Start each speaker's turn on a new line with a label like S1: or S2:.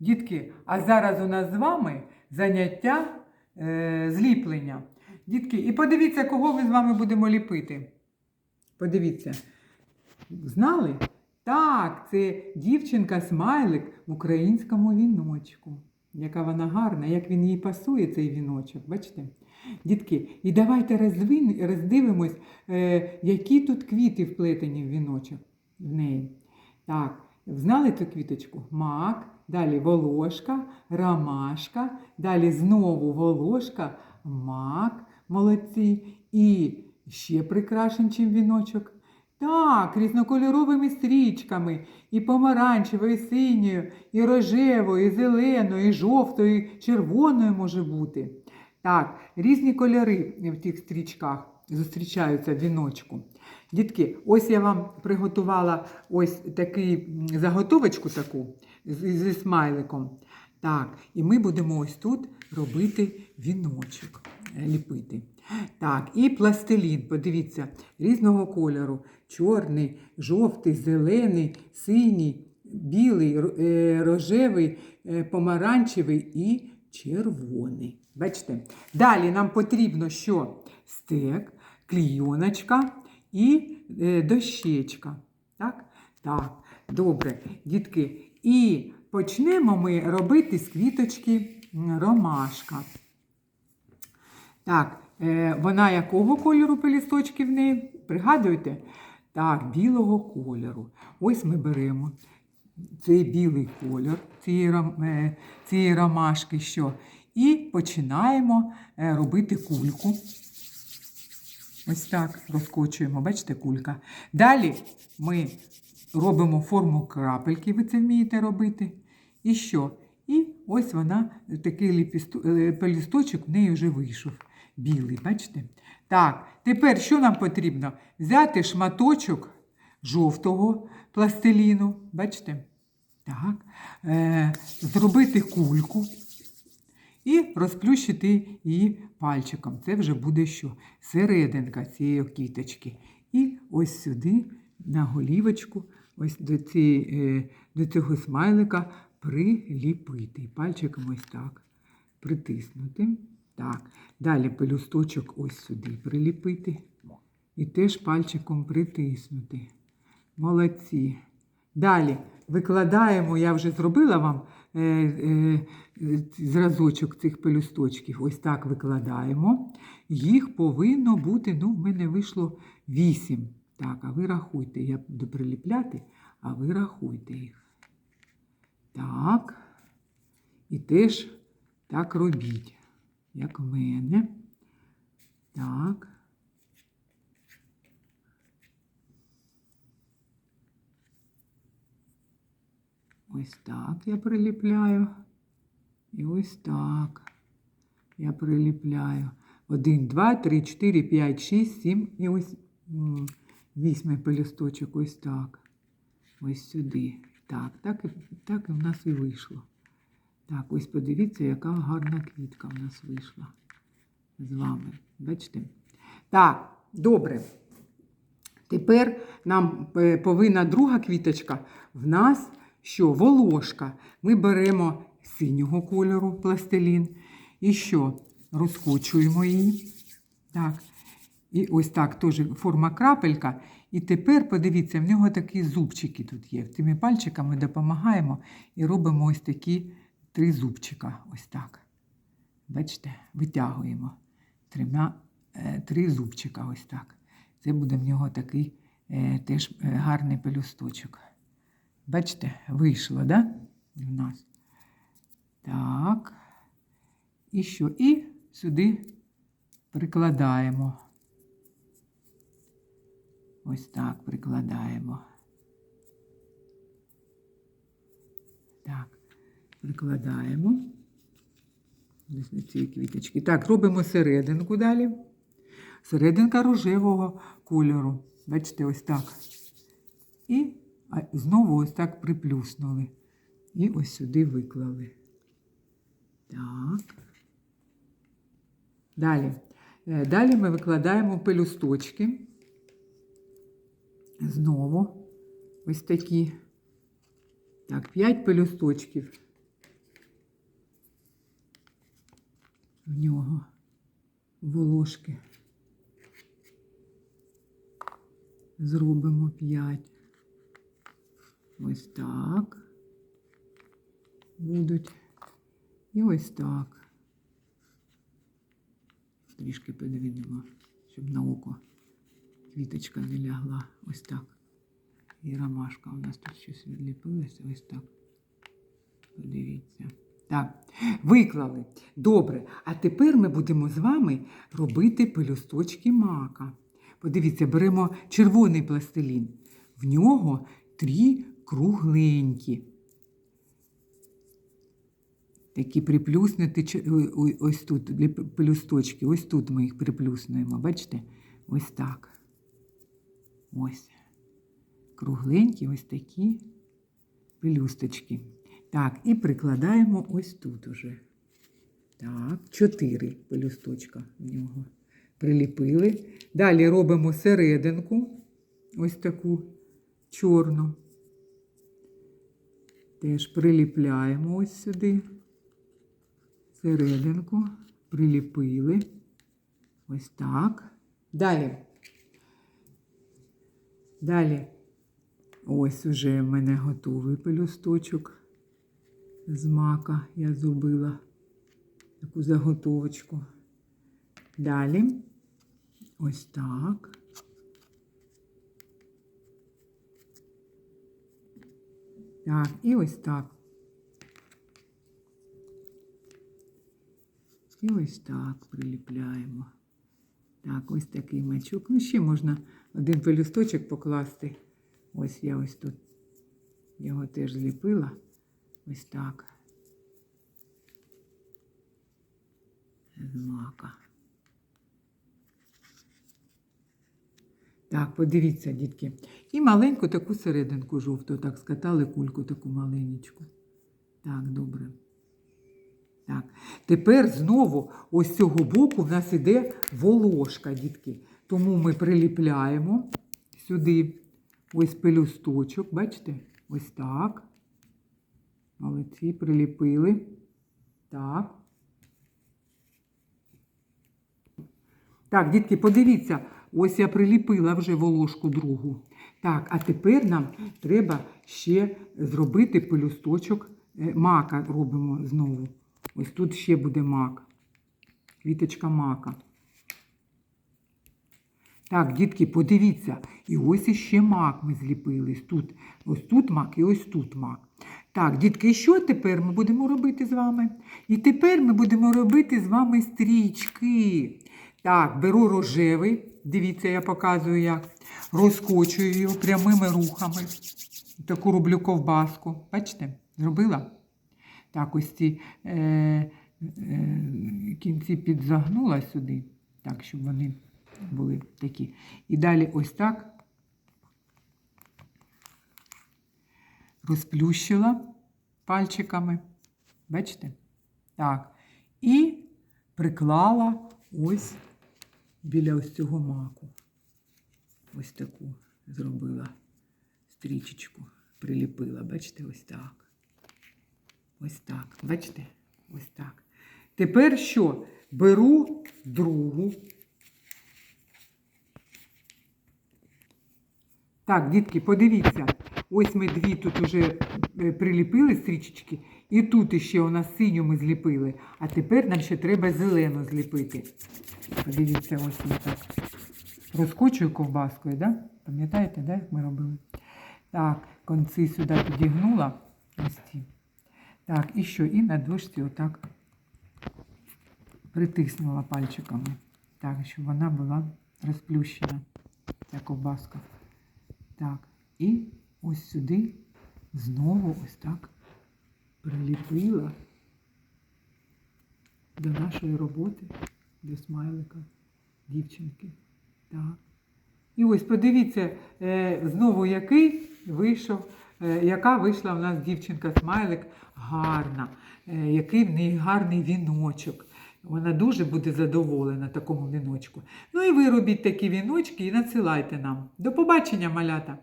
S1: Дітки, а зараз у нас з вами заняття е, зліплення. Дітки, і подивіться, кого ми з вами будемо ліпити. Подивіться. Знали? Так, це дівчинка смайлик в українському віночку. Яка вона гарна, як він їй пасує, цей віночок. Бачите? Дітки, і давайте розвин- роздивимось, е, які тут квіти вплетені в віночок в неї. Так, знали цю квіточку? Мак, далі волошка, ромашка, далі знову волошка, мак, молодці. І ще прикрашен, чим віночок. Так, різнокольоровими стрічками, і помаранчевою, і синьою, і рожевою, і зеленою, і жовтою, і червоною може бути. Так, різні кольори в тих стрічках зустрічаються в віночку. Дітки, ось я вам приготувала ось таку заготовочку таку зі смайликом. Так, і ми будемо ось тут робити віночок, е, ліпити. Так, і пластилін, подивіться, різного кольору: чорний, жовтий, зелений, синій, білий, е, рожевий, е, помаранчевий і червоний. Бачите? Далі нам потрібно що? Стек, клійоночка і е, дощечка. Так? Так, добре, дітки. І почнемо ми робити з квіточки ромашка. Так, е, вона якого кольору пелісточки в неї? Пригадуєте? Так, білого кольору. Ось ми беремо цей білий колір цієї, е, ромашки, що, і починаємо робити кульку. Ось так розкочуємо, бачите, кулька. Далі ми робимо форму крапельки, ви це вмієте робити. І що? І ось вона, такий е, пелісточок в неї вже вийшов. Білий, бачите? Так, тепер що нам потрібно? Взяти шматочок жовтого пластиліну, бачите? Так. Е, зробити кульку і розплющити її пальчиком. Це вже буде що? Серединка цієї квіточки. І ось сюди, на голівочку, ось до, цієї, е, до цього смайлика приліпити. Пальчиком ось так притиснути. Так. Далі пелюсточок ось сюди приліпити. І теж пальчиком притиснути. Молодці. Далі викладаємо, я вже зробила вам зразочок цих пелюсточків. Ось так викладаємо. Їх повинно бути, ну, в мене вийшло 8. Так, а ви рахуйте, я буду приліпляти, а ви рахуйте їх. Так. І теж так робіть, як в мене. Так. Ось так я приліпляю. І ось так я приліпляю. Один, два, три, чотири, п'ять, шість, сім. І ось вісьмий пелюсточок. Ось так. Ось сюди. Так, так, так і в нас і вийшло. Так, ось подивіться, яка гарна квітка в нас вийшла з вами. Бачите? Так, добре. Тепер нам е, повинна друга квіточка. В нас що? Волошка. Ми беремо синього кольору пластилін. І що? Розкочуємо її. Так. І ось так теж форма крапелька. І тепер подивіться, в нього такі зубчики тут є. Цими пальчиками допомагаємо і робимо ось такі три зубчика. Ось так. Бачите, витягуємо трьома, е, три зубчика. Ось так. Це буде в нього такий е, теж е, гарний пелюсточок. Бачите, вийшло, да? В нас. Так. І що? І сюди прикладаємо. Ось так прикладаємо. Так, прикладаємо. Ось до цієї квіточки. Так, робимо серединку далі. Серединка рожевого кольору. Бачите, ось так. І а знову ось так приплюснули і ось сюди виклали. Так. Далі. Е, далі ми викладаємо пелюсточки. Знову ось такі. Так, 5 пелюсточків. В нього волошки. Зробимо 5. Ось так. Будуть. І ось так. Трішки підведемо, щоб на око квіточка не лягла. Ось так. І ромашка у нас тут щось відліпилося. Ось так. Подивіться. Так, виклали. Добре. А тепер ми будемо з вами робити пелюсточки мака. Подивіться, беремо червоний пластилін. В нього три кругленькі. Такі приплюснуті ось тут пелюсточки. Ось тут ми їх приплюснуємо. Бачите? Ось так. Ось. Кругленькі ось такі пелюсточки. Так, і прикладаємо ось тут уже. Так, чотири пелюсточка в нього. Приліпили. Далі робимо серединку, ось таку чорну. Теж приліпляємо ось сюди. Серединку приліпили. Ось так. Далі. Далі. Ось уже в мене готовий пелюсточок з мака. Я зробила таку заготовочку. Далі. Ось так. Так, і ось так. І ось так приліпляємо. Так, ось такий мачок. Ну, ще можна один пелюсточок покласти. Ось я ось тут його теж зліпила. Ось так. З Так, подивіться, дітки. І маленьку таку серединку жовту, так скатали кульку таку маленечку. Так, добре. Так, тепер знову ось з цього боку в нас іде волошка, дітки. Тому ми приліпляємо сюди ось пелюсточок, бачите? Ось так. Молодці, приліпили. Так. Так, дітки, подивіться, ось я приліпила вже волошку другу. Так, а тепер нам треба ще зробити пелюсточок е, мака робимо знову. Ось тут ще буде мак. Квіточка мака. Так, дітки, подивіться. І ось іще мак ми зліпили. Тут, ось тут мак і ось тут мак. Так, дітки, і що тепер ми будемо робити з вами? І тепер ми будемо робити з вами стрічки. Так, беру рожевий, дивіться, я показую як. Розкочую його прямими рухами. Таку роблю ковбаску. Бачите? Зробила? Так, ось ці е, е, кінці підзагнула сюди, так, щоб вони були такі. І далі ось так розплющила пальчиками. Бачите? Так. І приклала ось біля ось цього маку. Ось таку зробила стрічечку, приліпила. Бачите, ось так. Ось так. Бачите? Ось так. Тепер що? Беру другу. Так, дітки, подивіться. Ось ми дві тут уже приліпили стрічечки, і тут іще у нас синю ми зліпили. А тепер нам ще треба зелену зліпити. Подивіться, ось я так. Розкочую ковбаскою, да? Пам'ятаєте, да, як ми робили? Так, конці сюди підігнула. Ось ці. Так, і що? І на дошці отак притиснула пальчиками. Так, щоб вона була розплющена, ця ковбаска. Так, і ось сюди знову ось так приліпила до нашої роботи, до смайлика дівчинки. Так. І ось подивіться, е, знову який вийшов, е, яка вийшла в нас дівчинка-смайлик гарна, е, який в неї гарний віночок. Вона дуже буде задоволена такому віночку. Ну і ви робіть такі віночки і надсилайте нам. До побачення, малята!